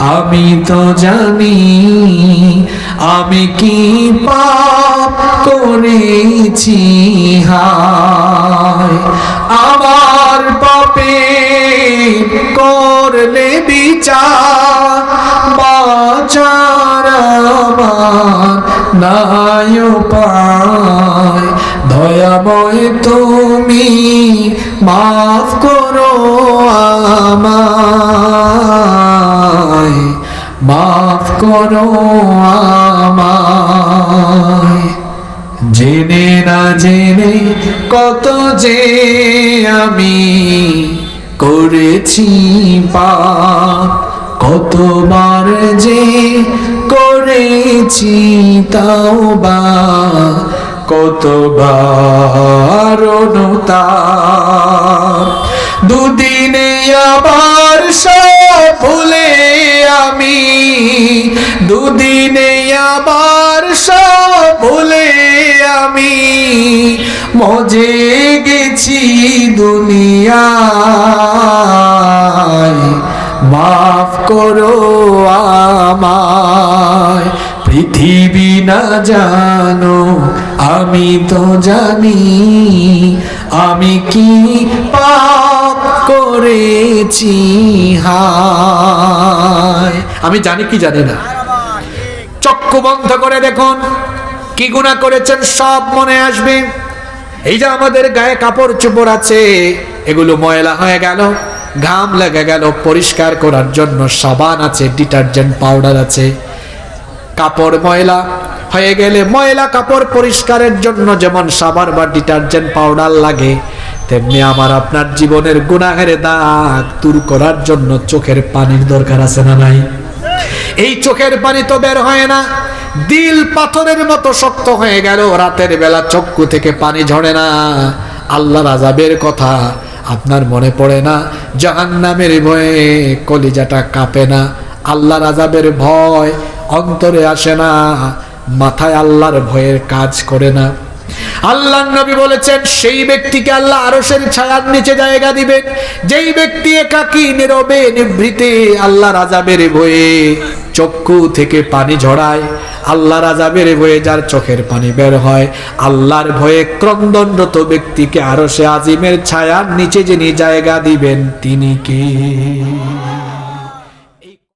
আমি তো জানি আমি কি পাপ করেছি আমার পাপে করলে বিচার আমার নাই পায় দয়াময় তুমি মাফ করো আমায়। মাফ করো আমায়। জেনে না জেনে কত যে আমি করেছি পাপ, কতবার যে করেছি তাও বা কতবার দুদিনে আবার সব ভুলে আমি দুদিনে আবার সব ভুলে আমি মজে গেছি দুনিয়ায়। মাফ করো আমায়, পৃথিবী না জানো, আমি তো জানি আমি কি পাপ। করেছি, হায়। আমি জানি কি জানি না। চক্ষু বন্ধ করে দেখুন, কি গুণা করেছেন, সব মনে আসবে। এই যে আমাদের গায়ে কাপড় চোপড় আছে, এগুলো ময়লা হয়ে গেল, ঘাম লেগে গেল, পরিষ্কার করার জন্য সাবান আছে, ডিটারজেন্ট পাউডার আছে। কাপড় ময়লা হয়ে গেলে ময়লা কাপড় পরিষ্কারের জন্য যেমন সাবান বা ডিটারজেন্ট পাউডার লাগে তেমনি আমার আপনার জীবনের গুনাহের দাগ দূর করার জন্য চোখের পানির দরকার আছে না নাই? এই চোখের পানি তো বের হয় না। দিল পাথরের মতো শক্ত হয়ে গেল, রাতের বেলা চক্ষু থেকে পানি ঝরে না। আল্লাহ রাজাবের কথা আপনার মনে পড়ে না? জাহান্নামের ভয়ে কলিজাটা কাঁপে না। আল্লাহ রাজাবের ভয় অন্তরে আসে না। মাথায় আল্লাহর ভয়ের কাজ করে না। আল্লাহ নবী বলেছেন, সেই ব্যক্তিকে আল্লাহ আরশের ছায়ার নিচে জায়গা দিবেন। যেই ব্যক্তি একাকী, নীরবে, নিভৃতে আল্লাহ রাজা রাজাবের বয়ে চক্ষু থেকে পানি ঝরায় আল্লাহ রাজা রাজাবের বয়ে যার চোখের পানি বের হয়, আল্লাহর ভয়ে ক্রন্দনরত ব্যক্তিকে আরশে আজিমের ছায়ার নিচে যিনি জায়গা দিবেন, তিনি কে?